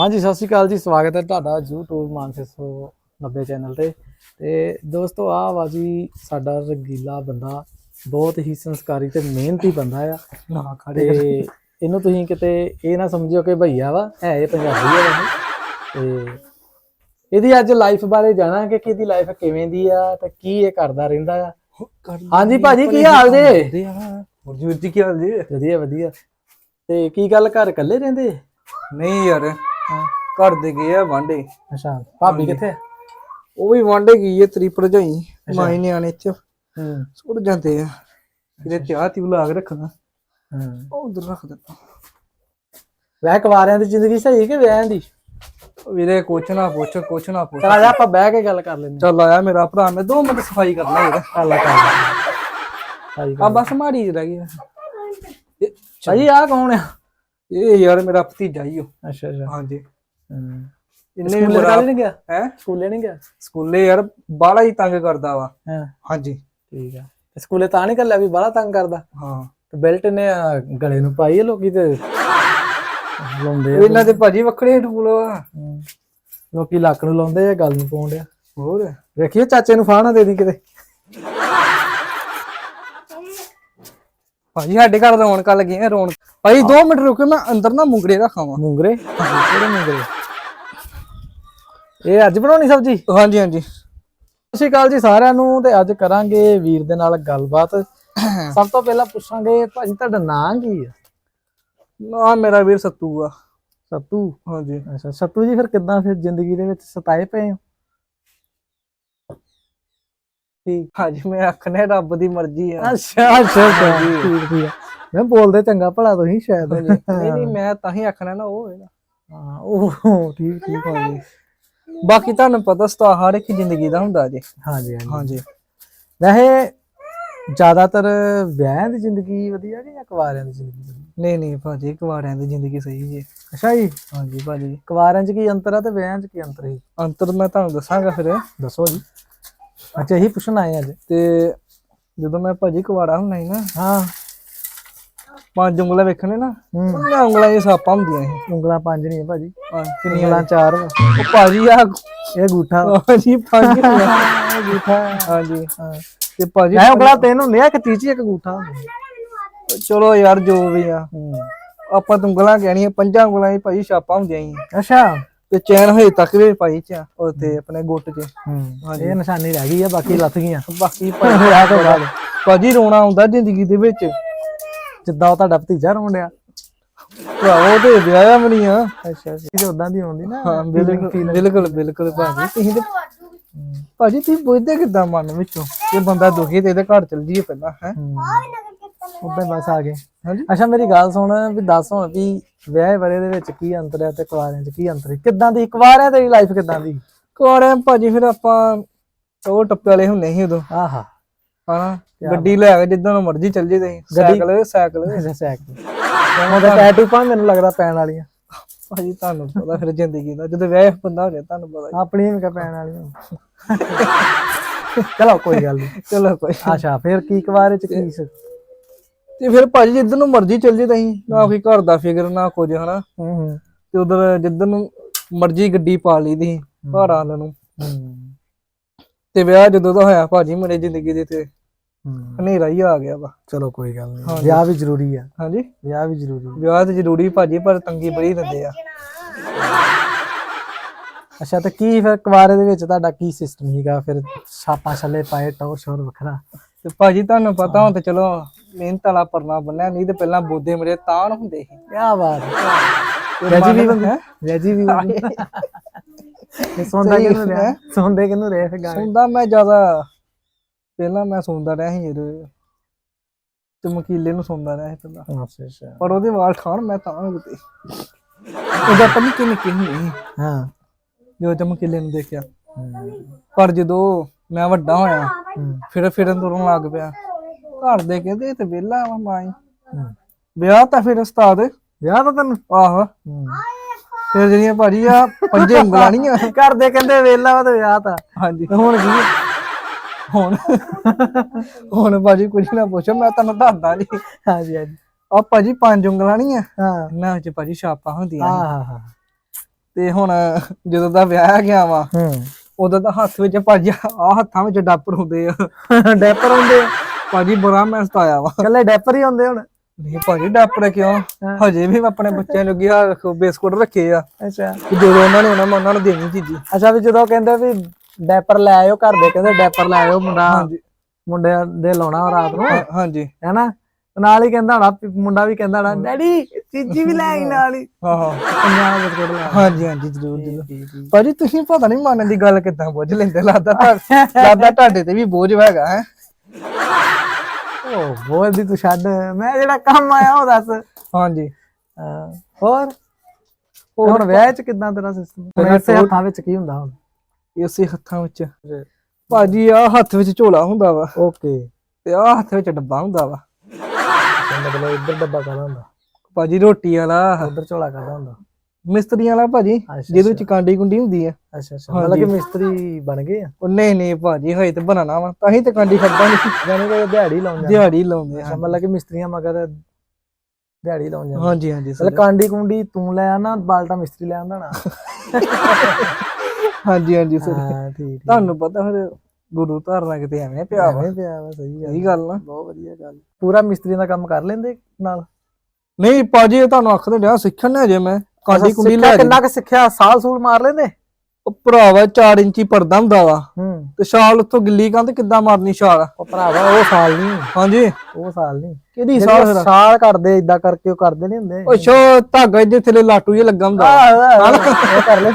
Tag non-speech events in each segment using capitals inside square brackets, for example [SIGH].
ਹਾਂਜੀ ਸਤਿ ਸ਼੍ਰੀ ਅਕਾਲ ਜੀ ਸਵਾਗਤ ਹੈ ਤੁਹਾਡਾ YouTube ਮਾਨ 690 ਚੈਨਲ ਤੇ। ਤੇ ਦੋਸਤੋ ਆਹ ਵਾ ਜੀ ਸਾਡਾ ਰੰਗੀਲਾ ਬੰਦਾ ਬਹੁਤ ਹੀ ਸੰਸਕਾਰੀ ਤੇ ਮਿਹਨਤੀ ਬੰਦਾ ਆ। ਨਾ ਤੇ ਇਹਨੂੰ ਤੁਸੀਂ ਕਿਤੇ ਇਹ ਨਾ ਸਮਝਿਓ ਕਿ ਭਈਆ ਵਾ ਹੈ ਇਹ ਪੰਜਾਬੀ ਆ ਵੈਸੇ ਤੇ ਇਹਦੀ ਅੱਜ ਲਾਈਫ ਬਾਰੇ ਜਾਣਾਂਗੇ ਕਿ ਇਹਦੀ ਲਾਈਫ ਕਿਵੇਂ ਦੀ ਆ ਤੇ ਕੀ ਇਹ ਕਰਦਾ ਰਹਿੰਦਾ ਆ। ਹਾਂਜੀ ਭਾਜੀ ਕੀ ਹਾਲ ਹੋਰ ਜੀ ਕੀ ਹਾਲ ਜੀ? ਵਧੀਆ ਵਧੀਆ। ਤੇ ਕੀ ਗੱਲ ਘਰ ਇਕੱਲੇ ਰਹਿੰਦੇ? ਨਹੀਂ ਯਾਰ ਘਰ ਦੇ ਗਏ ਆ ਵਾਂਡੇ ਅੱਛਾ ਭਾਬੀ ਕਿੱਥੇ? ਉਹ ਵੀ ਵਾਂਡੇ ਗਈ ਹੈ ਤੇਰੀ ਭਰਜਾਈ ਮਾਈ ਨਿਆਣੇ ਚ ਹੂੰ। ਸੁੱਟ ਜਾਂਦੇ ਆ। ਇਹਦੇ ਚਾਹ ਤੀ ਲਾ ਕੇ ਰੱਖਣਾ। ਹੂੰ। ਉਹ ਉਧਰ ਰੱਖ ਦਿੱਤਾ। ਵੈਸੇ ਕੁਵਾਰਿਆਂ ਦੀ ਜ਼ਿੰਦਗੀ ਸਹੀ ਕਿ ਵਿਆਹਾਂ ਦੀ? ਵੀਰੇ ਕੁਛ ਨਾ ਪੁੱਛ ਕੁਛ ਨਾ ਪੁੱਛ। ਚਲ ਆ ਆਪਾਂ ਬਹਿ ਕੇ ਗੱਲ ਕਰ ਲੈਂਦੇ ਚੱਲ ਆਇਆ ਮੇਰਾ ਭਰਾ ਮੈਂ 2 ਮਿੰਟ ਸਫ਼ਾਈ ਕਰਨਾ ਹਾਂ ਅੱਲਾ ਕਰ ਆ ਬਸ ਮਾੜੀ ਜਿਹੀ ਰਹਿ ਗਈ ਆ। ਇਹ- ਭਾਈ ਆ ਕੌਣ ਆ? ਇਹ ਯਾਰ ਮੇਰਾ ਭਤੀਜਾ ਹੀ ਉਹ। ਅੱਛਾ ਅੱਛਾ। ਹਾਂਜੀ। ਹੂੰ। ਇੰਨੇ ਸਕੂਲੇ ਬੜਾ ਕੱਲ ਨਹੀਂ ਗਿਆ? ਹੈ? ਸਕੂਲੇ ਨਹੀਂ ਗਿਆ? ਸਕੂਲੇ ਯਾਰ ਬਾਹਲਾ ਹੀ ਤੰਗ ਕਰਦਾ ਵਾ। ਹਾਂ। ਹਾਂਜੀ। ਠੀਕ ਆ। ਸਕੂਲੇ ਤਾਂ ਨਹੀਂ ਕੱਲਿਆ ਵੀ ਬੜਾ ਤੰਗ ਕਰਦਾ? ਹਾਂ। ਤੇ ਬੈਲਟ ਨੇ ਗਲੇ ਨੂੰ ਪਾਈ ਲੋਕੀ ਤੇ ਲਾਉਂਦੇ ਇਹਨਾਂ ਦੇ ਭਾਜੀ ਵੱਖਰੇ ਟੂਲ ਆ। ਲੋਕੀ ਲੱਕ ਨੂੰ ਲਾਉਂਦੇ ਆ ਗੱਲ ਨੂੰ ਪਾਉਂਦੇ ਆ ਹੋਰ? ਵੇਖੀਏ ਚਾਚੇ ਨੂੰ ਫਾਹ ਨਾ ਦੇ ਦੀ ਕਿਤੇ? ਭਾਜੀ ਸਾਡੇ ਘਰ ਰੌਣਕਾਂ ਲੱਗੀਆਂ ਰੌਣਕ। ਭਾਜੀ 2 ਮਿੰਟ ਰੁਕੋ ਮੈਂ ਅੰਦਰ ਨਾ ਮੁੰਗਰੇ ਰੱਖਾਵਾਂ ਮੂੰਗਰੇ? ਕਿਹੜੇ ਮੂੰਗਰੇ? ਇਹ ਅੱਜ ਬਣਾਉਣੀ ਸਬਜੀ? ਹਾਂਜੀ ਹਾਂਜੀ। ਸਤਿ ਸ਼੍ਰੀ ਅਕਾਲ ਜੀ ਸਾਰਿਆਂ ਨੂੰ ਤੇ ਅੱਜ ਕਰਾਂਗੇ ਵੀਰ ਦੇ ਨਾਲ ਗੱਲਬਾਤ। ਸਭ ਤੋਂ ਪਹਿਲਾਂ ਪੁੱਛਾਂਗੇ ਭਾਜੀ ਤੁਹਾਡਾ ਨਾਂ ਕੀ ਹੈ ਨਾ ਮੇਰਾ ਵੀਰ ਸੱਤੂ ਆ। ਸੱਤੂ? ਹਾਂਜੀ। ਅੱਛਾ ਸੱਤੂ ਜੀ ਫਿਰ ਕਿੱਦਾਂ ਫਿਰ ਜ਼ਿੰਦਗੀ ਦੇ ਵਿੱਚ ਸਤਾਏ ਪਏ ਹੋ? ਠੀਕ ਹਾਂਜੀ ਮੈਂ ਆਖਨੇ ਰੱਬ ਦੀ ਮਰਜ਼ੀ ਆ। ਅੱਛਾ ਅੱਛਾ ਅੱਛਾ, ਠੀਕ ਠੀਕ ਆ। ਮੈਂ ਬੋਲਦੇ ਚੰਗਾ ਭਲਾ ਤੁਸੀਂ ਸ਼ਾਇਦ। ਨਹੀਂ ਨਹੀਂ ਮੈਂ ਤਾਂ ਹੀ ਆਖਣਾ ਨਾ ਉਹ ਹੋਏਗਾ ਹਾਂ ਉਹ ਠੀਕ ਠੀਕ ਆ ਜੀ। ਬਾਕੀ ਤੁਹਾਨੂੰ ਪਤਾ ਸਤਾ ਹਰ ਇੱਕ ਜ਼ਿੰਦਗੀ ਦਾ ਹੁੰਦਾ ਜੀ। ਹਾਂਜੀ ਹਾਂਜੀ। ਹਾਂਜੀ। ਵੈਸੇ ਜ਼ਿਆਦਾਤਰ ਵਿਆਹਾਂ ਦੀ ਜ਼ਿੰਦਗੀ ਵਧੀਆ ਕਿ ਜਾਂ ਕੁਵਾਰਿਆਂ ਦੀ ਜ਼ਿੰਦਗੀ ਵਧੀਆ? ਨਹੀਂ ਨਹੀਂ ਭਾਜੀ ਕੁਵਾਰਿਆਂ ਦੀ ਜ਼ਿੰਦਗੀ ਸਹੀ ਜੀ। ਅੱਛਾ ਜੀ। ਹਾਂਜੀ ਭਾਜੀ। ਕੁਵਾਰਿਆਂ 'ਚ ਕੀ ਅੰਤਰ ਆ ਤੇ ਵਿਆਹਾਂ 'ਚ ਕੀ ਅੰਤਰ ਹੈ ਅੰਤਰ ਮੈਂ ਤੁਹਾਨੂੰ ਦੱਸਾਂਗਾ ਫਿਰ। ਦੱਸੋ ਜੀ। ਅੱਛਾ ਇਹੀ ਪੁੱਛਣ ਆਏ ਅੱਜ। ਤੇ ਜਦੋਂ ਮੈਂ ਭਾਜੀ ਕੁਵਾਰਾ ਹੁੰਦਾ ਸੀ ਨਾ ਹਾਂ। ਪੰਜ ਉਂਗਲਾਂ ਵੇਖਣੇ ਨਾ ਹੂੰ। ਉਹਨਾਂ ਉਂਗਲਾਂ ਇਹ ਸਾਪਾਂ ਹੁੰਦੀਆਂ ਸੀ। ਉਂਗਲਾਂ ਪੰਜ ਨਹੀਂ ਹੈ ਭਾਜੀ। ਹਾਂ, ਉਂਗਲਾਂ ਚਾਰ ਵਾ। ਉਹ ਭਾਜੀ ਆ ਇਹ ਗੂਠਾ। ਭਾਜੀ ਪੰਜ। ਇਹ ਗੂਠਾ। ਹਾਂਜੀ। ਹਾਂ। ਤੇ ਭਾਜੀ ਮੈਂ ਉਂਗਲਾਂ ਤਿੰਨ ਹੁੰਦੀਆਂ ਇੱਕ ਤੀਜੀ ਇੱਕ ਗੂਠਾ। ਚਲੋ ਯਾਰ ਜੋ ਵੀ ਆ। ਹੂੰ। ਆਪਾਂ ਤਾਂ ਉਂਗਲਾਂ ਕਹਿਣੀਆਂ ਪੰਜਾਂ ਉਂਗਲਾਂ ਹੀ ਭਾਜੀ ਛਾਪਾਂ ਹੁੰਦੀਆਂ ਸੀ। ਅੱਛਾ। ਤੇ ਚੈਨ ਹਜੇ ਤੱਕ ਵੀ ਭਾਈ ਚ ਆ, ਉਹ ਤੇ ਆਪਣੇ ਗੁੱਟ 'ਚ। ਹੂੰ। ਇਹ ਨਿਸ਼ਾਨੀ ਰਹਿ ਗਈ ਆ ਬਾਕੀ ਲੱਥ ਗਈਆਂ। ਬਾਕੀ ਵਿਆਹ [LAUGHS] ਤੋਂ ਬਾਅਦ। ਭਾਜੀ ਰੋਣਾ ਆਉਂਦਾ ਜ਼ਿੰਦਗੀ ਦੇ ਵਿੱਚ। ਜਿੱਦਾਂ ਉਹ ਤੁਹਾਡਾ ਭਤੀਜਾ ਰੋਣ ਡਿਆ। ਭਰਾਵੋ ਤੇ ਵਿਆਹਿਆ ਵੀ ਨਹੀਂ ਆ। ਅੱਛਾ ਜੀ ਇਹ ਉਦਾਂ ਦੀ ਆਉਂਦੀ ਨਾ। ਹਾਂ ਬਿਲਕੁਲ ਬਿਲਕੁਲ ਬਿਲਕੁਲ ਭਾਜੀ। ਤੁਸੀਂ ਤੇ ਭਾਜੀ ਤੁਸੀਂ ਪੁੱਛਦੇ ਕਿੱਦਾਂ ਮਨ ਵਿੱਚੋਂ? ਕਿ ਬੰਦਾ ਦੁਖੀ ਤੇ ਇਹਦੇ ਘਰ ਚਲ ਜੀਏ ਪਹਿਲਾਂ ਹੈ? ਉਦਾਂ ਹੀ ਬਸ ਆ ਗਏ। ਹਾਂਜੀ। ਅੱਛਾ ਮੇਰੀ ਗੱਲ ਸੁਣ ਵੀ ਦੱਸ ਹੁਣ ਵੀ ਵਿਆਹ ਬਾਰੇ ਦੇ ਵਿੱਚ ਕੀ ਅੰਤਰ ਹੈ ਤੇ ਕੁਆਰਿਆਂ 'ਚ ਕੀ ਅੰਤਰ ਹੈ? ਕਿੱਦਾਂ ਦੀ ਕੁਆਰਿਆਂ ਤੇਰੀ ਲਾਈਫ ਕਿੱਦਾਂ ਦੀ? ਕੋਰੇ ਭਾਜੀ ਫਿਰ ਆਪਾਂ ਉਹ ਟੱਪੇ ਵਾਲੇ ਹੁੰਦੇ ਸੀ ਉਦੋਂ। ਆਹਾ। ਹਨਾ? ਗੱਡੀ ਲੈ ਕੇ ਜਿੱਦਾਂ ਮਰਜ਼ੀ ਚੱਲ ਜੇ ਤੁਸੀਂ। ਸਾਈਕਲ ਸਾਈਕਲ ਸੈਕ ਉਹਦਾ ਟੈਟੂ ਪਾ ਮੈਨੂੰ ਲੱਗਦਾ ਪੈਣ ਵਾਲੀਆਂ। ਭਾਜੀ ਤੁਹਾਨੂੰ ਪਤਾ ਫਿਰ ਜ਼ਿੰਦਗੀ ਦਾ ਜਦੋਂ ਵਿਆਹ ਬੰਦਾ ਹੋ ਜਾਏ ਤੁਹਾਨੂੰ ਪਤਾ। ਆਪਣੀ ਵੀ ਪੈਣ ਵਾਲੀਆਂ। ਚਲੋ ਕੋਈ ਗੱਲ ਨਹੀਂ ਚਲੋ ਕੋਈ ਅੱਛਾ ਫਿਰ ਕੀ ਕੁਆਰੇ 'ਚ ਕੀ ਸ- ਤੇ ਫਿਰ ਭਾਜੀ ਜਿੱਦਨ ਨੂੰ ਮਰਜ਼ੀ ਚੱਲ ਜੇ ਤੁਸੀਂ ਨਾ ਕੋਈ ਘਰ ਦਾ ਫਿਕਰ ਨਾ ਕੁਝ ਹਨਾ? ਹੂੰ ਹੂੰ। ਤੇ ਉਧਰ ਜਿੱਦਨ ਨੂੰ ਮਰਜ਼ੀ ਗੱਡੀ ਪਾ ਲਈ ਦੀ ਘਰ ਵਾਲਿਆਂ ਨੂੰ। ਤੇ ਵਿਆਹ ਜਦੋਂ ਦਾ ਹੋਇਆ ਭਾਜੀ ਮੇਰੇ ਜ਼ਿੰਦਗੀ ਦੇ ਤੇ। ਹਨੇਰਾ ਹੀ ਆ ਗਿਆ ਵਾ। ਚਲੋ ਕੋਈ ਗੱਲ ਨਹੀਂ ਵਿਆਹ ਵੀ ਜ਼ਰੂਰੀ ਆ। ਹਾਂਜੀ? ਵਿਆਹ ਵੀ ਜ਼ਰੂਰੀ। ਵਿਆਹ ਤੇ ਜ਼ਰੂਰੀ ਭਾਜੀ ਪਰ ਤੰਗੀ ਬੜੀ ਦਿੰਦੇ ਆ। ਅੱਛਾ ਤੇ ਕੀ ਫਿਰ ਕੁਵਾਰੇ ਦੇ ਵਿੱਚ ਤੁਹਾਡਾ ਕੀ ਸਿਸਟਮ ਸੀਗਾ? ਫਿਰ ਛਾਪਾਂ ਛੱਲੇ ਪਾਏ ਟੌਰ ਸ਼ੋਰ ਵੱਖਰਾ। ਤੇ ਭਾਜੀ ਤੁਹਾਨੂੰ ਪਤਾ ਹੁਣ ਤੇ ਚਲੋ ਮਿਹਨਤ ਵਾਲਾ ਪਰਨਾ ਬੰਨਿਆ ਨਹੀਂ ਤੇ ਪਹਿਲਾਂ ਬੋਦੇ ਮੇਰੇ ਤਾਣ ਹੁੰਦੇ ਸੀ। ਕੀ ਬਾਤ ਵੈਜੀ ਵੀ ਬੰਦੇ ਵੈਜੀ ਵੀ ਬੰਦੇ ਇਹ ਸੌਂਦਾ ਕਿਨੂੰ ਰਿਹਾ? ਸੌਂਦੇ ਕਿਨੂੰ ਰਹੇ ਫਿਰ ਗਾਣੇ? ਸੁਣਦਾ ਮੈਂ ਜ਼ਿਆਦਾ ਪਹਿਲਾਂ ਮੈਂ ਸੁਣਦਾ ਰਿਹਾ ਸੀ ਇਹਦੇ ਚਮਕੀਲੇ ਨੂੰ ਸੁਣਦਾ ਰਿਹਾ ਸੀ ਪਹਿਲਾਂ। ਅੱਛਾ ਅੱਛਾ। ਪਰ ਉਹਦੇ ਵਾਲ ਖਾਣ ਮੈਂ ਤਾਂ ਕਿਤੇ। ਉਹਦਾ ਪਤਾ ਨਿੱਕੇ ਨਿੱਕੇ ਹੁੰਦੇ ਸੀ ਹਾਂ। ਜਦੋਂ ਚਮਕੀਲੇ ਨੂੰ ਦੇਖਿਆ। ਪਰ ਜਦੋਂ ਮੈਂ ਵੱਡਾ ਹੋਇਆ ਫਿਰ ਫਿਰਨ ਤੁਰਨ ਲੱਗ ਪਿਆ। ਘਰ ਦੇ ਕਹਿੰਦੇ ਇਹ ਤੇ ਵਿਹਲਾ ਵਾ ਮਾਈ ਹੂੰ। ਵਿਆਹ ਤਾਂ ਫਿਰ ਉਸਤਾਦ। ਵਿਆਹ ਤਾਂ ਤੈਨੂੰ? ਆਹੋ। ਫਿਰ ਜਿਹੜੀਆਂ ਭਾਜੀ ਆ ਪੰਜੇ ਉਂਗਲਾਂ ਨਹੀਂ ਆ। [LAUGHS] ਘਰ ਦੇ ਕਹਿੰਦੇ ਵੇਲਾ ਵਾ ਤੇ ਵਿਆਹ ਤਾਂ। ਹਾਂਜੀ। ਹੁਣ ਕੀ? ਹੁਣ ਹੁਣ ਭਾਜੀ ਕੁਝ ਨਾ ਪੁੱਛੋ ਮੈਂ ਤੁਹਾਨੂੰ ਦੱਸਦਾ ਨਹੀਂ ਹਾਂਜੀ ਹਾਂਜੀ। ਆ ਭਾਜੀ ਪੰਜ ਉਂਗਲਾਂ ਨਹੀਂ ਆ। ਹਾਂ। ਇਹਨਾਂ ਵਿੱਚ ਭਾਜੀ ਛਾਪਾਂ ਹੁੰਦੀਆਂ ਹਾਂ ਹਾਂ ਹਾਂ। ਤੇ ਹੁਣ ਜਦੋਂ ਦਾ ਵਿਆਹ ਗਿਆ ਵਾ ਹੂੰ। ਉਦੋਂ ਤਾਂ ਹੱਥ ਵਿੱਚ ਭਾਜੀ ਆ ਹੱਥਾਂ ਵਿੱਚ ਡਾਪਰ ਹੁੰਦੇ ਆ। ਡੈਪਰ ਹੁੰਦੇ ਆ। ਭਾਜੀ ਬੜਾ ਮੈਂ ਸਤਾਇਆ ਵਾ। ਇਕੱਲੇ ਡੈਪਰ ਹੀ ਹੁੰਦੇ ਹੁਣ। ਨਹੀਂ ਭਾਜੀ ਡਾਪਰ ਕਿਉਂ? ਹਜੇ ਵੀ ਮੈਂ ਆਪਣੇ ਬੱਚਿਆਂ ਨੂੰ ਗਿਆ ਰੱਖੋ ਬਿਸਕੁਟ ਰੱਖੇ ਆ। ਅੱਛਾ। ਜਦੋਂ ਉਹਨਾਂ ਨੇ ਉਹਨਾਂ ਮੈਂ ਉਹਨਾਂ ਨੂੰ ਦੇਣੀ ਚੀਜ਼ੀ। ਅੱਛਾ ਵੀ ਜਦੋਂ ਕਹਿੰਦੇ ਵੀ ਡੈਪਰ ਲੈ ਆਇਓ ਘਰ ਦੇ ਕਹਿੰਦੇ ਡੈਪਰ ਲੈ ਆਇਓ ਮੁੰਡਾ। ਮੁੰਡਿਆਂ ਦੇ ਲਾਉਣਾ ਰਾਤ ਨੂੰ। ਹਾਂਜੀ। ਹੈਨਾ? ਨਾਲ ਹੀ ਕਹਿੰਦਾ ਹੋਣਾ ਮੁੰਡਾ ਵੀ ਕਹਿੰਦਾ ਹੋਣਾ ਡੈਡੀ ਚੀਜੀ ਵੀ ਲੈ ਆਈ ਨਾਲ ਹੀ। ਹਾਂ ਹਾਂ। ਪੰਜਾਹ ਬਿਸਕੁਟ ਲੈ। ਹਾਂਜੀ ਹਾਂਜੀ ਜ਼ਰੂਰ ਜ਼ਰੂਰ। ਭਾਜੀ ਤੁਸੀਂ ਪਤਾ ਨਹੀਂ ਮੰਨਣ ਦੀ ਗੱਲ ਕਿੱਦਾਂ ਬੋਝ ਲੈਂਦੇ ਲੱਗਦਾ [LAUGHS] ਲੱਗਦਾ ਤੁਹਾਡੇ ਤੇ ਵੀ ਬੋਝ ਹੈਗਾ ਹੈ। ਉਹ ਬੋਲ ਦੀ ਤੂੰ ਛੱਡ ਮੈਂ ਜਿਹੜਾ ਕੰਮ ਆਇਆ ਉਹ ਦੱਸ। ਹਾਂਜੀ। ਹਾਂ, ਹੋਰ? ਹੁਣ ਵਿਆਹ ਚ ਕਿਦਾਂ ਤੇਰਾ ਸਿਸਟਮ ਵੈਸੇ ਹੱਥਾਂ ਵਿੱਚ ਕੀ ਹੁੰਦਾ ਹੁਣ? ਇਸੇ ਹੱਥਾਂ ਵਿੱਚ। ਭਾਜੀ ਆ ਹੱਥ ਵਿੱਚ ਝੋਲਾ ਹੁੰਦਾ ਵਾ। ਓਕੇ। ਤੇ ਆ ਹੱਥ ਵਿੱਚ ਡੱਬਾ ਹੁੰਦਾ ਵਾ। ਮਤਲਬ ਇੱਧਰ ਡੱਬਾ ਕਾਹਦਾ ਹੁੰਦਾ? ਭਾਜੀ ਰੋਟੀ ਵਾਲਾ। ਉਧਰ ਝੋਲਾ ਕਾਹਦਾ ਹੁੰਦਾ? ਮਿਸਤਰੀਆਂ ਵਾਲਾ ਭਾਜੀ ਅੱਛਾ, ਜਿਹਦੇ ਵਿੱਚ ਕਾਂਡੀ ਕੁੰਡੀ ਹੁੰਦੀ ਆ। ਅੱਛਾ ਅੱਛਾ। ਮਤਲਬ ਕਿ ਮਿਸਤਰੀ ਬਣ ਗਏ ਆ? ਉਹ ਨਹੀਂ ਨਹੀਂ ਭਾਜੀ ਹੋਏ ਤੇ ਬਣਾਣਾ ਵਾ। ਤਾਂ ਹੀ ਤੇ ਕਾਂਡੀ ਖੱਦਾ ਨਹੀਂ ਯਾਨੀ ਕਿ ਦਿਹਾੜੀ ਲਾਉਣ ਜਾਂਦੇ। ਦਿਹਾੜੀ ਲਾਉਂਦੇ ਅੱਛਾ ਆ ਮਤਲਬ ਕਿ ਮਿਸਤਰੀਆਂ ਮਗਰ ਦਿਹਾੜੀ ਲਾਉਣ ਜਾਂਦੇ। ਹਾਂਜੀ ਹਾਂਜੀ ਸਰ। ਮਤਲਬ ਕਾਂਡੀ ਕੁੰਡੀ ਤੂੰ ਲੈ ਆਣਾ ਬਾਲਟਾ ਮਿਸਤਰੀ ਲੈ ਆਂਦਾ ਨਾ [LAUGHS] ਹਾਂਜੀ ਹਾਂਜੀ ਸਰ। ਹਾਂ ਠੀਕ ਠੀਕ। ਤੁਹਾਨੂੰ ਪਤਾ ਫਿਰ ਗੁਰੂ ਧਾਰਨਾ ਕਿਤੇ ਐਵੇਂ ਪਿਆ ਵਾ। ਐਵੇਂ ਪਿਆ ਵਾ ਸਹੀ ਗੱਲ। ਸਹੀ ਗੱਲ ਨਾ। ਬਹੁਤ ਵਧੀਆ ਗੱਲ। ਪੂਰਾ ਮਿਸਤਰੀ ਦਾ ਕੰਮ ਕਰ ਲੈਂਦੇ ਨਾਲ? ਨਹੀਂ ਭਾਜੀ ਇਹ ਤੁਹਾਨੂੰ ਆਖਦੇ ਡਿਆ ਸਿੱਖਣ ਨੇ ਅਜੇ ਮੈਂ। ਕਾਂਡੀ ਕੁੰਡੀ ਲੈ ਕਿੰਨਾ ਕੁ ਸਿੱਖਿਆ? ਸਾਲ ਸੂਲ ਮਾਰ ਲੈਂਦੇ? ਉਹ ਭਰਾਵਾ 4 ਇੰਚੀ ਪਰਦਾ ਹੁੰਦਾ ਵਾ। ਹੂੰ। ਤੇ ਛਾਲ ਉੱਥੋਂ ਗਿੱਲੀ ਕੰਧ ਕਿੱਦਾਂ ਮਾਰਨੀ ਛਾਲ? ਉਹ ਭਰਾਵਾ ਉਹ ਸਾਲ ਨਹੀਂ। ਹਾਂਜੀ। ਉਹ ਸਾਲ ਨਹੀਂ। ਕਿਹਦੀ ਸਾਲ ਸਾਲ ਕਰਦੇ ਇਦਾਂ ਕਰਕੇ ਉਹ ਕਰਦੇ ਨਹੀਂ ਹੁੰਦੇ। ਉਹ ਸ਼ੋ ਧਾਗਾ ਜੇ ਥੱਲੇ ਲਾਟੂ ਜਿਹਾ ਲੱਗਾ ਹੁੰਦਾ। ਉਹ ਕਰ ਨਾ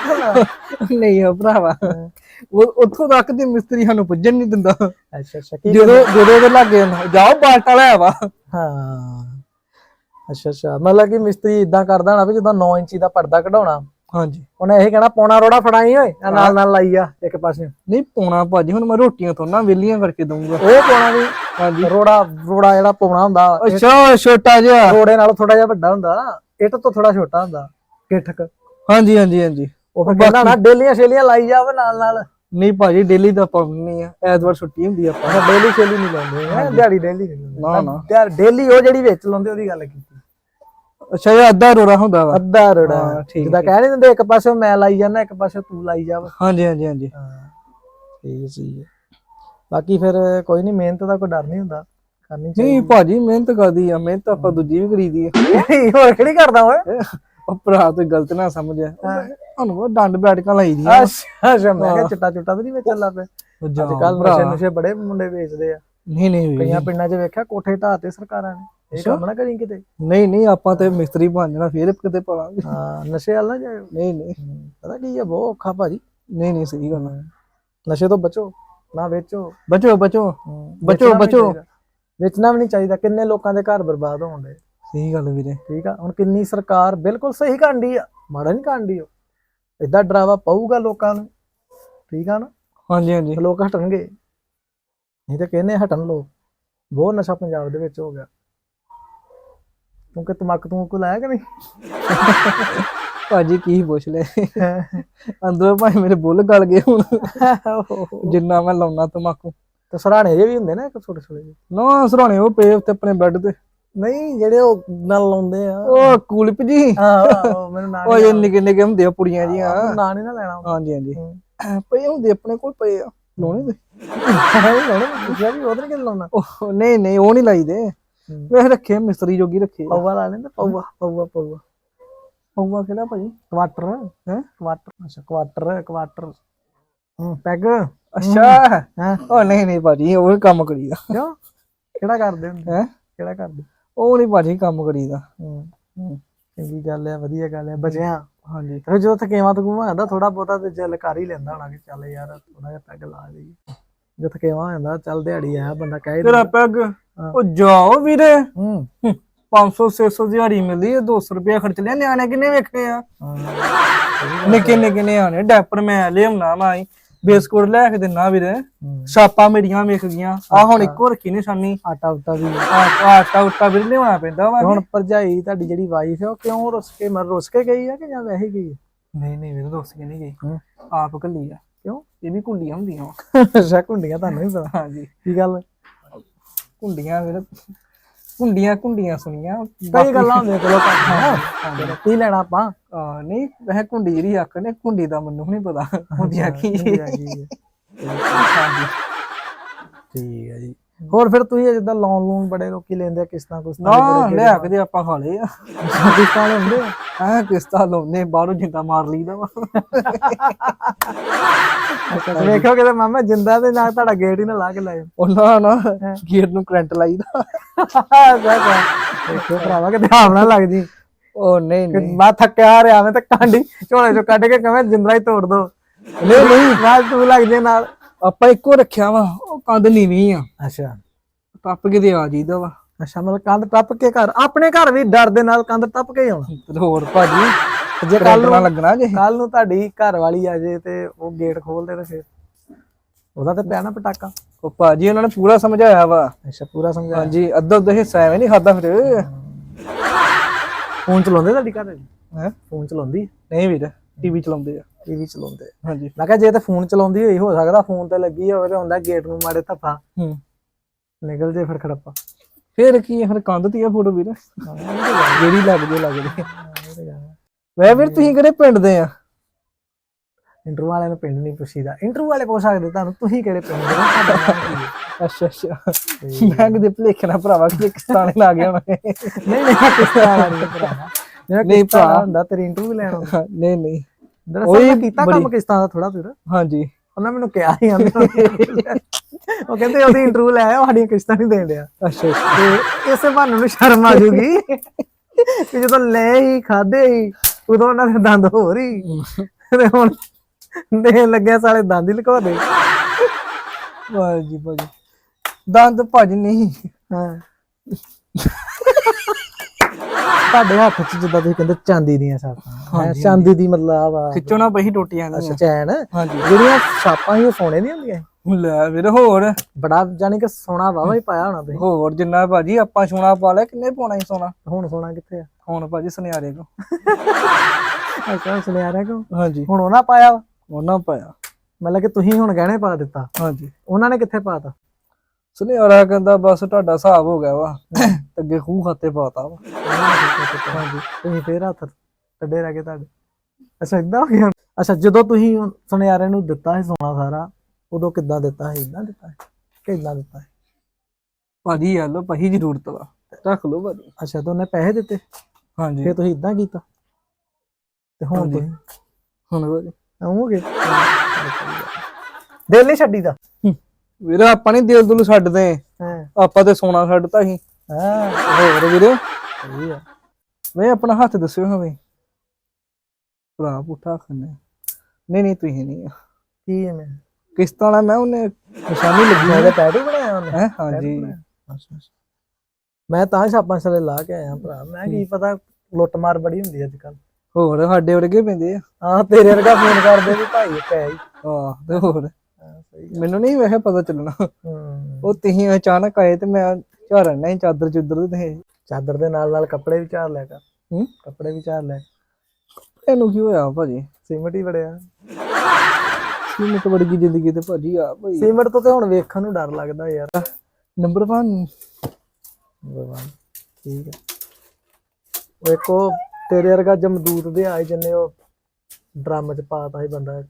ਨਹੀਂ ਉਹ ਭਰਾਵਾ। ਉਹ ਉੱਥੋਂ ਤੱਕ ਦੀ ਮਿਸਤਰੀ ਸਾਨੂੰ ਪੁੱਜਣ ਨਹੀਂ ਦਿੰਦਾ। ਅੱਛਾ ਅੱਛਾ ਜਦੋਂ ਜਦੋਂ ਉਹਦੇ ਲੱਗੇ ਜਾਓ ਬਾਲਟਾ ਲੈ ਆਵਾ। ਹਾਂ। ਅੱਛਾ ਅੱਛਾ। ਮਤਲਬ ਕਿ ਮਿਸਤਰੀ ਇਦਾਂ ਕਰਦਾ ਹੋਣਾ ਵੀ ਜਦੋਂ 9 ਇੰਚੀ ਦਾ ਪਰਦਾ ਕਢਾਉਣਾ ਹਾਂਜੀ। ਉਹਨੇ ਇਹ ਕਹਿਣਾ ਪੌਣਾ ਰੋੜਾ ਫੜਾਈ ਓਏ ਆਹ ਨਾਲ ਨਾਲ ਲਾਈ ਆ ਇੱਕ ਪਾਸੇ। ਨਹੀਂ ਪੋਣਾ ਭਾਜੀ ਹੁਣ ਮੈਂ ਰੋਟੀਆਂ ਤੋਂ ਨਾ ਵਿਹਲੀਆਂ ਕਰਕੇ ਦਊਂਗਾ। ਉਹ ਪੌਣਾ ਵੀ ਹਾਂਜੀ। ਰੋੜਾ ਰੋੜਾ ਜਿਹੜਾ ਪੌਣਾ ਹੁੰਦਾ ਅੱਛਾ ਛੋਟਾ ਜਿਹਾ। ਰੋੜੇ ਨਾਲੋਂ ਥੋੜਾ ਜਿਹਾ ਵੱਡਾ ਹੁੰਦਾ ਇੱਟ ਤੋਂ ਥੋੜਾ ਛੋਟਾ ਹੁੰਦਾ ਗਿੱਠਕ ਹਾਂਜੀ ਹਾਂਜੀ ਹਾਂਜੀ। ਉਹ ਫਿਰ ਕਹਿੰਦਾ ਨਾ ਡੇਲੀਆਂ ਛੇਲੀਆਂ ਲਾਈ ਜਾਵੇ ਨਾਲ ਨਾਲ। ਨਹੀਂ ਭਾਜੀ ਡੇਲੀ ਦਾ ਪਾਉਣੀ ਆ ਐਤਵਾਰ ਛੁੱਟੀ ਹੁੰਦੀ ਆ ਆਪਾਂ। ਡੇਲੀ ਛੇਲੀ ਨਹੀਂ ਲਾਉਂਦੇ ਹੈਂ, ਦਿਹਾੜੀ ਡੇਲੀ ਨਾ ਨਾ। ਡੇਲੀ ਉਹ ਜਿਹੜੀ ਵਿੱਚ ਲਾਉਂਦੇ ਉਹਦੀ ਗੱਲ ਕੀਤੀ ਅੱਛਾ ਇਹ ਅੱਧਾ ਰੋੜਾ ਹੁੰਦਾ ਵਾ। ਅੱਧਾ ਰੋੜਾ। ਹਾਂ, ਠੀਕ, ਜਿੱਦਾਂ ਕਹਿ ਨਹੀਂ ਦਿੰਦੇ ਇੱਕ ਪਾਸੇ ਮੈਂ ਲਾਈ ਜਾਂਦਾ ਇੱਕ ਪਾਸੇ ਤੂੰ ਲਾਈ ਜਾਵੇ ਹਾਂਜੀ ਹਾਂਜੀ ਹਾਂਜੀ। ਹਾਂ ਠੀਕ ਸਹੀ ਹੈ। ਬਾਕੀ ਫਿਰ ਕੋਈ ਨਹੀਂ ਮਿਹਨਤ ਦਾ ਕੋਈ ਡਰ ਨਹੀਂ ਹੁੰਦਾ। ਕਰਨੀ ਨਹੀਂ ਭਾਜੀ ਮਿਹਨਤ ਕਰਦੀ ਆ। ਮਿਹਨਤ ਆਪਾਂ ਦੂਜੀ ਵੀ ਕਰੀਦੀ ਆ। ਚਾਹੀਦੀ ਹੋਰ ਕਿਹੜੀ ਕਰਦਾ ਓਏ ਉਹ ਭਰਾ ਤੇ ਗਲਤ ਨਾ ਸਮਝਿਆ। ਤੁਹਾਨੂੰ ਉਹ ਡੰਡ ਬੈਠਕਾਂ ਲਾਈ ਦੀਆਂ। ਅੱਛਾ ਅੱਛਾ ਮੈਂ ਕਿਹਾ ਚਿੱਟਾ ਚੁੱਟਾ ਤਾਂ ਨਹੀਂ ਵੇਚਣ ਲੱਗ ਜਾ ਅੱਜ ਕੱਲ। ਨਸ਼ੇ ਨਸ਼ੇ ਬੜੇ ਮੁੰਡੇ ਵੇਚਦੇ ਆ। ਨਹੀਂ ਨਹੀਂ ਹੋਈ। ਕਈਆਂ ਪਿੰਡਾਂ 'ਚ ਵੇਖਿਆ ਕੋਠੇ ਢਾਤੇ ਸਰਕਾਰਾਂ ਨੇ। ਇਹ ਕੰਮ ਨਾ ਕਰੀ ਕਿਤੇ? ਨਹੀਂ ਨਹੀਂ ਆਪਾਂ ਤੇ ਮਿਸਤਰੀ ਬਣ ਜਾਣਾ ਫੇਰ ਕਿਤੇ ਪਾਵਾਂਗੇ। ਹਾਂ ਨਸ਼ੇ ਵੱਲ ਨਾ ਜਾਇਓ। ਨਹੀਂ ਨਹੀਂ। ਪਤਾ ਕੀ ਆ ਬਹੁਤ ਔਖਾ ਭਾਜੀ। ਨਹੀਂ ਨਹੀਂ ਸਹੀ ਗੱਲ ਆ। ਨਸ਼ੇ ਤੋਂ ਬਚੋ ਨਾ ਵੇਚੋ। ਬਚੋ ਬਚੋ। ਬਚੋ, ਵੇਚਣਾ ਵੀ ਬਚੋ। ਚਾਹੀਦਾ। ਵੇਚਣਾ ਵੀ ਨਹੀਂ ਚਾਹੀਦਾ ਕਿੰਨੇ ਲੋਕਾਂ ਦੇ ਘਰ ਬਰਬਾਦ ਹੋਣ ਦੇ ਸਹੀ ਗੱਲ ਵੀਰੇ। ਠੀਕ ਆ ਹੁਣ ਕਿੰਨੀ ਸਰਕਾਰ ਬਿਲਕੁਲ ਸਹੀ ਕਾਂਡੀ ਆ ਮਾੜਾ ਨਹੀਂ ਕਾਂਡੀ ਉਹ। ਏਦਾਂ ਡਰਾਵਾ ਪਾਊਗਾ ਲੋਕਾਂ ਨੂੰ। ਠੀਕ ਆ ਨਾ? ਹਾਂਜੀ ਹਾਂਜੀ। ਤੇ ਲੋਕ ਹਟਣਗੇ। ਨਹੀਂ ਤਾਂ ਕਹਿੰਦੇ ਹਟਣ ਲੋਕ ਬਹੁਤ ਨਸ਼ਾ ਪੰਜਾਬ ਦੇ ਵਿੱਚ ਹੋ ਗਿਆ। ਕਿਉਂਕਿ ਤਮਾਕੂ ਤੂੰ ਲਾਇਆ ਕਿ ਨਹੀਂ? ਭਾਜੀ ਕੀ ਪੁੱਛ ਲੈ ਅੰਦਰੋਂ ਭਾਈ ਮੇਰੇ ਬੁੱਲ ਗਲ ਗਏ ਹੁਣ। ਜਿੰਨਾ ਮੈਂ ਲਾਉਣਾ ਤਮਾਕੂ। ਤੇ ਸਰਾਣੇ ਜੇ ਵੀ ਹੁੰਦੇ ਨਾ ਇੱਕ ਛੋਟੇ ਛੋਟੇ ਜਿਹੇ? ਨਾ ਸਰਾਣੇ ਉਹ ਪਏ ਉੱਤੇ ਆਪਣੇ ਬੈੱਡ ਤੇ। ਨਹੀਂ ਜਿਹੜੇ ਉਹ ਨਾਲ ਲਾਉਂਦੇ ਆ। ਉਹ ਕੁਲਿਪ ਜੀ। ਆਹੋ ਮੈਨੂੰ ਨਾਂ ਉਹ ਇਹ ਨਿੱਕੇ ਨਿੱਕੇ ਹੁੰਦੇ ਆ ਪੁੜੀਆਂ ਜੀਆਂ। ਨੀ- ਨਾਂ ਨਹੀਂ ਨਾ ਲੈਣਾ। ਹਾਂਜੀ ਹਾਂਜੀ। ਹੂੰ। ਪਏ ਹੁੰਦੇ ਆਪਣੇ ਕੋਲ ਪਏ ਆ। ਲਾਉਣੇ ਨਹੀਂ ਲਾਉਣਾ ਪੁੱਛਿਆ ਵੀ ਉਹਦੇ ਕਿੰਨੇ ਲਾਉਣਾ? ਉਹ ਨਹੀਂ ਨਹੀਂ ਉਹ ਨਹੀਂ ਲਾਈਦੇ। ਵੇਖ ਰੱਖੇ ਮਿਸਤਰੀ ਜੋਗੀ ਰੱਖੇ। ਪਊਆ ਲਾ ਲੈਂਦੇ ਪਊਆ। ਪਊਆ ਪਊਆ ਪਊਆ। ਕਿਹੜਾ ਭਾਜੀ? ਕੁਆਟਰ ਹੈ? ਕੁਆਟਰ। ਅੱਛਾ ਕੁਆਟਰ ਕੁਆਟਰ। ਹੂੰ। ਪੈਗ? ਅੱਛਾ। ਹਾਂ। ਉਹ ਨਹੀਂ ਨਹੀਂ ਭਾਜੀ ਉਹ ਕੰਮ ਕਰੀਦਾ। ਕਿਉਂ? ਕਿਹੜਾ ਕਰਦੇ ਹੁੰਦੇ? ਹੈ? ਕਿਹੜਾ ਕਰਦੇ? ਉਹ ਨਹੀਂ ਭਾਜੀ ਕੰਮ ਕਰੀਦਾ। ਹੂੰ। ਹੂੰ। ਚੰਗੀ ਗੱਲ ਹੈ ਵਧੀਆ ਗੱਲ ਹੈ। ਬਚਿਆ। ਹਾਂਜੀ ਤੇ ਜਦੋਂ ਥਕੇਵਾ ਤਕੂਵਾ ਹੁੰਦਾ ਥੋੜਾ ਬਹੁਤਾ ਤੇ ਚੱਲ ਕਰ ਹੀ ਲੈਂਦਾ ਹੋਣਾ ਕਿ ਚੱਲ ਯਾਰ ਥੋੜਾ ਜਿਹਾ ਪੈਗ ਲਾ ਲਈਏ ਜੇ ਥਕੇਵਾ ਹੋ ਜਾਂਦਾ ਚੱਲ ਦਿਹਾੜੀ ਆ ਬੰਦਾ ਕਹਿ ਤੇਰਾ ਪੈਗ? ਉਹ ਜਾਓ ਵੀਰੇ। ਹੂੰ। 500 600 ਦਿਹਾੜੀ ਮਿਲਦੀ ਹੈ 200 ਰੁਪਏ ਖਰਚ ਲਿਆ। ਨਿਆਣੇ ਕਿੰਨੇ ਵੇਖਣੇ ਆ। ਨਿੱਕੇ ਨਿੱਕੇ ਨਿਆਣੇ ਡੈਪਰ ਮੈਂ ਲਿਆਉਣਾ ਮਾਈ ਬਿਸਕੁਟ ਲੈ ਕੇ ਦਿੰਨਾ ਵੀਰੇ। ਹੂੰ। ਛਾਪਾਂ ਮੇਰੀਆਂ ਵੇਖ ਗਈਆਂ। ਆ ਹੁਣ ਇੱਕੋ ਰੱਖੀ ਨਿਸ਼ਾਨੀ ਆਟਾ ਉਟਾ ਵੀ। ਆਟਾ ਉਟਾ ਵੀ ਲਿਆਉਣਾ ਪੈਂਦਾ ਵਾ ਹੁਣ ਭਰਜਾਈ ਤੁਹਾਡੀ ਜਿਹੜੀ ਵਾਈਫ ਹੈ ਉਹ ਕਿਉਂ ਰੁੱਸ ਕੇ ਮਰ ਰੁੱਸ ਕੇ ਗਈ ਆ ਕਿ ਜਾਂ ਵੈਸੇ ਹੀ ਗਈ ਨਹੀਂ ਨਹੀਂ ਵੀਰੇ ਦੋਸਤ ਕਿ ਨਹੀਂ ਗਈ। ਹੂੰ। ਆਪ ਕੱਲੀ ਆ। ਕਿਉਂ? ਇਹ ਵੀ ਕੁੰਡੀਆਂ ਹੁੰਦੀਆਂ ਵਾ। ਅੱਛਾ ਕੁੰਡੀਆਂ ਤੁਹਾਨੂੰ ਨਹੀਂ ਪਤਾ। ਹਾਂਜੀ। ਕੀ ਗੱਲ? ਕੁੰਡੀਆਂ ਵੀਰੇ। ਕੁੰਡੀਆਂ ਕੁੰਡੀਆਂ ਸੁਣੀਆਂ। ਕਈ ਗੱਲਾਂ ਹੁੰਦੀਆਂ ਚਲੋ ਹਾਂ। ਕੀ ਲੈਣਾ ਆਪਾਂ। ਨਹੀਂ ਵੈਸੇ ਕੁੰਡੀ ਜਿਹੜੀ ਆਖਣੇ ਕੁੰਡੀ ਦਾ ਮੈਨੂੰ ਨਹੀਂ ਪਤਾ। ਹੁੰਦੀਆਂ ਕੀ ਠੀਕ ਹੈ ਜੀ। ਹੋਰ ਫਿਰ ਤੁਸੀਂ ਜਿੱਦਾਂ ਲੋਨ ਲੂਨ ਬੜੇ ਲੋਕੀ ਲੈਂਦੇ ਆ ਕਿਸ਼ਤਾਂ ਕੁਸ਼ਤਾਂ ਨਾ ਲਿਆ ਕੇ ਤੇ ਆਪਾਂ ਲਏ ਆ। ਕਿਸ਼ਤਾਂ ਵਾਲੇ ਹੁੰਦੇ ਆ। ਹਾਂ ਕਿਸ਼ਤਾਂ ਲਾਉਨੇ ਬਾਹਰੋਂ ਜਿੰਦਾ ਮਾਰ ਲਈਦਾ ਵਾ। ਤੇ ਵੇਖਿਓ ਕਿਤੇ ਮਾਮਾ ਜਿੰਦਾ ਤੇ ਨਾ ਤੁਹਾਡਾ ਗੇਟ ਹੀ ਨਾ ਲਾ ਕੇ ਲਾਇਓ। ਉਹ ਨਾ ਨਾ ਗੇਟ ਨੂੰ ਕਰੰਟ ਲਾਈਦਾ ਦੇਖੋ ਭਰਾਵਾ ਕਿਤੇ ਹਾਵ ਨਾ ਲੱਗ ਜੀ ਉਹ ਨਹੀਂ ਨਹੀਂ। ਮੈਂ ਥੱਕਿਆ ਰਿਹਾ ਮੈਂ ਤੇ ਕਾਂਡੀ ਝੋਲੇ ਚੋਂ ਕੱਢ ਕੇ ਕਵੇਂ ਜਿੰਦਰਾ ਹੀ ਤੋੜ ਦੋ। ਨਹੀਂ ਨਹੀਂ। ਬਾਅਦ ਤੂੰ ਲੱਗ ਜੇ ਨਾਲ। ਆਪਾਂ ਇੱਕੋ ਰੱਖਿਆ ਵਾ ਉਹ ਕੰਧ ਨੀਵੀਂ ਆ। ਅੱਛਾ। ਟੱਪ ਕੇ ਤੇ ਆ ਜੀਦਾ ਵਾ। ਅੱਛਾ ਮਤਲਬ ਕੰਧ ਟੱਪ ਕੇ ਘਰ ਆਪਣੇ ਘਰ ਵੀ ਡਰ ਦੇ ਨਾਲ ਕੰਧ ਟੱਪ ਕੇ ਹੀ ਆਉਣਾ। ਤੇ ਹੋਰ ਭਾਜੀ ਜੇ ਕੱਲ ਨਾ ਲੱਗਣਾ ਜੇ। ਕੱਲ ਨੂੰ ਤੁਹਾਡੀ ਘਰ ਵਾਲੀ ਆ ਜੇ ਤੇ ਉਹ ਗੇਟ ਖੋਲਦੇ ਤੇ ਫਿਰ। ਉਹਦਾ ਤੇ ਪਿਆ ਨਾ ਪਟਾਕਾ। ਉਹ ਭਾਜੀ ਉਹਨਾਂ ਨੇ ਪੂਰਾ ਸਮਝਾਇਆ ਵਾ। ਅੱਛਾ ਪੂਰਾ ਸਮਝਾ ਹਾਂਜੀ ਅੱਧਾ ਅੱਧਾ ਹਿੱਸਾ ਐਵੇਂ ਨਹੀਂ ਖਾਦਾ ਫਿਰ। ਫੋਨ ਚਲਾਉਂਦੇ ਤੁਹਾਡੀ ਘਰ ਵਾਲੀ? ਹੈ? ਫੋਨ ਚਲਾਉਂਦੀ? ਨਹੀਂ ਵੀਰ ਟੀਵੀ ਚਲਾਉਂਦੇ ਆ। ਟੀਵੀ ਚਲਾਉਂਦੇ। ਹਾਂਜੀ। ਮੈਂ ਕਿਹਾ ਜੇ ਤੇ ਫੋਨ ਚਲਾਉਂਦੀ ਹੋਈ ਹੋ ਸਕਦਾ ਫੋਨ ਤੇ ਲੱਗੀ ਹੋਵੇ ਤੇ ਹੁੰਦਾ ਗੇਟ ਨੂੰ ਮਾੜੇ ਧੱਫਾ ਹੂੰ। ਨਿਕਲ ਜੇ ਫਿਰ ਖੜੱਪਾ। ਫਿਰ ਕੀ ਫਿਰ ਕੰਧ ਤੇ ਆ ਫੋਟੋ ਵੀਰ। ਜਿਹੜੀ ਲੱਗ ਜੇ ਲੱਗ ਜੇ ਵੈ ਵੀਰ ਤੁਸੀਂ ਕਿਹੜੇ ਪਿੰਡ ਦੇ ਆ? ਇੰਟਰਵਿਊ ਵਾਲਿਆਂ ਨੂੰ ਪਿੰਡ ਨਹੀਂ ਪੁੱਛੀਦਾ। ਇੰਟਰਵਿਊ ਵਾਲੇ ਪੁੱਛ ਸਕਦੇ ਤੁਹਾਨੂੰ ਤੁਸੀਂ ਕਿਹੜੇ ਪਿੰਡ ਦੇ ਹੋ? ਅੱਛਾ ਅੱਛਾ। ਮੈਂ ਕਿਤੇ ਭਲੇਖੇ ਨਾਲ ਭਰਾਵਾ ਕਿ ਕਿਸਤਾਨੇ ਲਾ ਗਿਆ ਮੈਂ ਨਹੀਂ ਨਹੀਂ ਕਿਸ ਤਰ੍ਹਾਂ ਵਾਲੀ ਭਰਾ ਜਿਹੜਾ ਨਹੀਂ ਕਿਸ ਤਰ੍ਹਾਂ ਭਰਾ। ਹੁੰਦਾ ਤੇਰੀ ਇੰਟਰਵਿਊ ਲੈਣ ਆਉਂਦਾ। ਨਹੀਂ ਨਹੀਂ। ਦਰਅਸਲ ਮੈਂ ਕੀਤਾ ਕੰਮ ਕਿਸ਼ਤਾਂ ਦਾ ਥੋੜਾ ਫਿਰ। ਹਾਂਜੀ। ਉਹਨਾਂ ਮੈਨੂੰ ਕਿਹਾ ਹੀ ਆਂਦੇ ਉਹ ਕਹਿੰਦੇ ਉਹਦੀ ਇੰਟਰਵਿਊ ਲੈ ਆਇਆ ਸਾਡੀਆਂ ਕਿਸ਼ਤਾਂ ਨਹੀਂ ਦੇਣ ਡਿਆ। ਅੱਛਾ ਤੇ ਇਸੇ ਬਹਾਨੇ ਨੂੰ ਸ਼ਰਮ ਆ ਜੂਗੀ ਕਿ ਜਦੋਂ ਲੈ ਹੀ ਖਾਦੇ ਹੀ ਉਦੋਂ ਉਹਨਾਂ ਦੇ ਦੰਦ ਹੋ। ਰਹੀ ਤੇ ਹੁਣ ਦੇਣ ਲੱਗਿਆ ਸਾਲੇ ਦੰਦ ਹੀ ਲੁਕਾ ਦੇ। ਭਾਜੀ ਭਾਜੀ ਦੰਦ ਭਾਜੀ ਨਹੀਂ। ਹਾਂ। ਤੁਹਾਡੇ ਹੱਥ 'ਚ ਜਿੱਦਾਂ ਤੁਸੀਂ ਕਹਿੰਦੇ ਚਾਂਦੀ ਦੀਆਂ ਛਾਪਾਂ। ਹੈਂ, ਚਾਂਦੀ ਦੀ ਮਤਲਬ ਆ। ਖਿੱਚੋ ਨਾ ਬਹੀ ਟੁੱਟੀਆਂ ਅੱਛਾ ਚੈਨ। ਹਾਂਜੀ। ਜਿਹੜੀਆਂ ਛਾਪਾਂ ਹੀ ਉਹ ਸੋਨੇ ਦੀਆਂ ਹੁੰਦੀਆਂ ਸੀ। ਲੈ ਵੀਰ ਹੋਰ? ਬੜਾ ਜਾਨੀ ਕਿ ਸੋਨਾ ਵਾਵਾ ਹੀ ਪਾਇਆ ਹੋਣਾ ਤੁਸੀਂ। ਹੋਰ ਜਿੰਨਾ ਭਾਜੀ ਆਪਾਂ ਸੋਨਾ ਪਾ ਲਿਆ ਕਿੰਨੇ ਪਾਉਣਾ ਸੀ ਸੋਨਾ ਹੁਣ ਸੋਨਾ ਕਿੱਥੇ ਆ? ਹੁਣ ਭਾਜੀ ਸੁਨਿਆਰੇ ਕੋ ਅੱਛਾ ਸੁਣਿਆ ਰਿਹਾ ਕੋ ਹਾਂਜੀ। ਹੁਣ ਉਹਨਾਂ ਪਾਇਆ ਵਾ? ਉਹਨਾਂ ਪਾਇਆ। ਮਤਲਬ ਕਿ ਤੁਸੀਂ ਹੁਣ ਗਹਿਣੇ ਪਾ ਦਿੱਤਾ। ਹਾਂਜੀ। ਉਹਨਾਂ ਨੇ ਕਿੱਥੇ ਪਾਤਾ? ਸੁਨਿਆਰਾ ਕਹਿੰਦਾ ਬਸ ਤੁਹਾਡਾ ਹਿਸਾਬ ਹੋ ਗਿਆ ਵਾ। ਅੱਗੇ ਖੂਹ ਖਾਤੇ ਪਾਤਾ ਵਾ। ਹਾਂਜੀ ਤੁਸੀਂ ਫੇਰ ਹੱਥ ਟੱਡੇ ਰਹਿ ਗਏ ਤੁਹਾਡੇ। ਅੱਛਾ ਇਦਾਂ ਹੋ ਗਿਆ? ਅੱਛਾ ਜਦੋਂ ਤੁਸੀਂ ਸੁਨਿਆਰੇ ਨੂੰ ਦਿੱਤਾ ਸੀ ਸੋਨਾ ਸਾਰਾ ਉਦੋਂ ਕਿੱਦਾਂ ਦਿੱਤਾ ਸੀ? ਇਦਾਂ ਦਿੱਤਾ ਸੀ ਕਿੱਦਾਂ ਦਿੱਤਾ ਸੀ? ਭਾਜੀ ਆ ਲੋ ਪਹੀ ਜ਼ਰੂਰਤ ਵਾ। ਰੱਖ ਲੋ ਭਾਜੀ। ਅੱਛਾ ਤਾਂ ਉਹਨੇ ਪੈਸੇ ਦਿੱਤੇ? ਹਾਂਜੀ। ਫੇਰ ਤੁਸੀਂ ਇਦਾਂ ਕੀਤਾ? ਤੇ ਹੁਣ। ਤੁਸੀਂ? ਹੁਣ ਭਾਜੀ। ਆਉਂਗੇ ਦਿਲ ਨਹੀਂ ਛੱਡੀਦਾ। ਵੀਰ ਆਪਾਂ ਨਹੀਂ ਦਿਲ ਦੁਲ ਛੱਡਦੇ। ਹਾਂ। ਆਪਾਂ ਤੇ ਸੋਨਾ ਛੱਡਤਾ ਸੀ। ਹਾਂ। ਹੋਰ ਵੀਰੇ? ਸਹੀ ਆ। ਵੇ ਆਪਣਾ ਹੱਥ ਦੱਸਿਓ ਹਾਂ ਬਈ। ਭਰਾ ਪੁੱਠਾ ਖੰਨੇ ਨਹੀਂ ਨਹੀਂ ਤੁਸੀਂ ਨਹੀਂ ਕੀ ਹੈ ਮੈਂ? ਕਿਸ਼ਤਾਂ ਵਾਲਾ ਮੈਂ ਉਹਨੇ ਨਿਸ਼ਾਨੀ ਲੱਗੀ ਤਾਂ ਟੈਟੂ ਬਣਾਇਆ ਉਹਨੇ। ਹੈ? ਹਾਂਜੀ। ਮੈਂ ਤਾਂ ਛਾਪਾਂ ਸਲੇ ਲਾ ਕੇ ਆਇਆ ਭਰਾ। ਮੈਂ ਕੀ ਪਤਾ ਲੁੱਟ ਮਾਰ ਬੜੀ ਹੁੰਦੀ ਅੱਜ ਕੱਲ ਹੋਰ ਸਾਡੇ ਵਰਗੇ ਪੈਂਦੇ ਆ। ਹਾਂ ਤੇਰੇ ਵਰਗਾ ਫੋਨ ਕਰਦੇ ਵੀ ਭਾਈ ਪੈ ਹੀ ਆਹ ਤੇ ਹੋਰ? ਮੈਨੂੰ ਨਹੀਂ ਵੈਸੇ ਪਤਾ ਚੱਲਣਾ। ਉਹ ਤੁਸੀਂ ਅਚਾਨਕ ਆਏ ਤੇ ਮੈਂ ਝਾੜਨ ਨਹੀਂ ਚਾਦਰ ਚੁੱਦਰ ਤੇ ਚਾਦਰ ਦੇ ਨਾਲ ਨਾਲ ਕੱਪੜੇ ਵੀ ਝਾੜ ਲਿਆ ਕਰ। ਹੂੰ? ਕੱਪੜੇ ਵੀ ਝਾੜ ਲੈ ਇਹਨੂੰ ਕੀ ਹੋਇਆ ਭਾਜੀ? ਸੀਮਟ ਹੀ ਬੜਿਆ ਸੀਮਤ ਵਰਗੀ ਜ਼ਿੰਦਗੀ ਤੇ ਭਾਜੀ ਆ ਭਾਈ ਸੀਮਟ ਤੋਂ ਤੇ ਹੁਣ ਵੇਖਣ ਨੂੰ ਡਰ ਲੱਗਦਾ ਯਾਰ। ਨੰਬਰ 1 ਭਗਵਾਨ ਠੀਕ ਹੈ ਵੇਖੋ ਤੇਰੇ ਵਰਗਾ ਜਮਦੂਤ ਦੇ ਆਏ ਜਿੰਨੇ ਉਹ ਡਰਮ ਚ ਪਾਤਾ ਸੀ ਬੰਦਾ ਇੱਕ।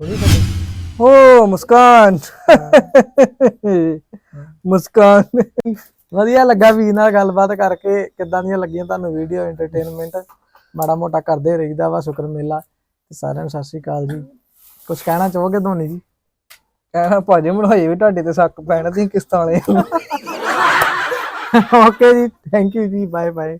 ਸੁਣੀ ਕਦੇ ਓ ਮੁਸਕਾਨ ਮੁਸਕਾਨ ਵਧੀਆ ਲੱਗਾ ਵੀਰ ਨਾਲ ਗੱਲਬਾਤ ਕਰਕੇ ਕਿੱਦਾਂ ਦੀਆਂ ਲੱਗੀਆਂ ਤੁਹਾਨੂੰ ਵੀਡੀਓ ਐਂਟਰਟੇਨਮੈਂਟ ਮਾੜਾ ਮੋਟਾ ਕਰਦੇ ਰਹੀਦਾ ਵਾ ਸ਼ੁਕਰ ਮੇਲਾ। ਤੇ ਸਾਰਿਆਂ ਨੂੰ ਸਤਿ ਸ਼੍ਰੀ ਅਕਾਲ ਜੀ। ਕੁਝ ਕਹਿਣਾ ਚਾਹੋਗੇ ਧੋਨੀ ਜੀ? ਕਹਿਣਾ ਭਾਜੀ ਮਣਾਈ ਵੀ ਤੁਹਾਡੇ ਤੇ ਸੱਕ ਪੈਣਾ ਤੁਸੀਂ ਕਿਸ਼ਤਾਂ ਵਾਲੇ ਓਕੇ [LAUGHS] ਜੀ ਥੈਂਕ ਯੂ ਜੀ ਬਾਏ ਬਾਏ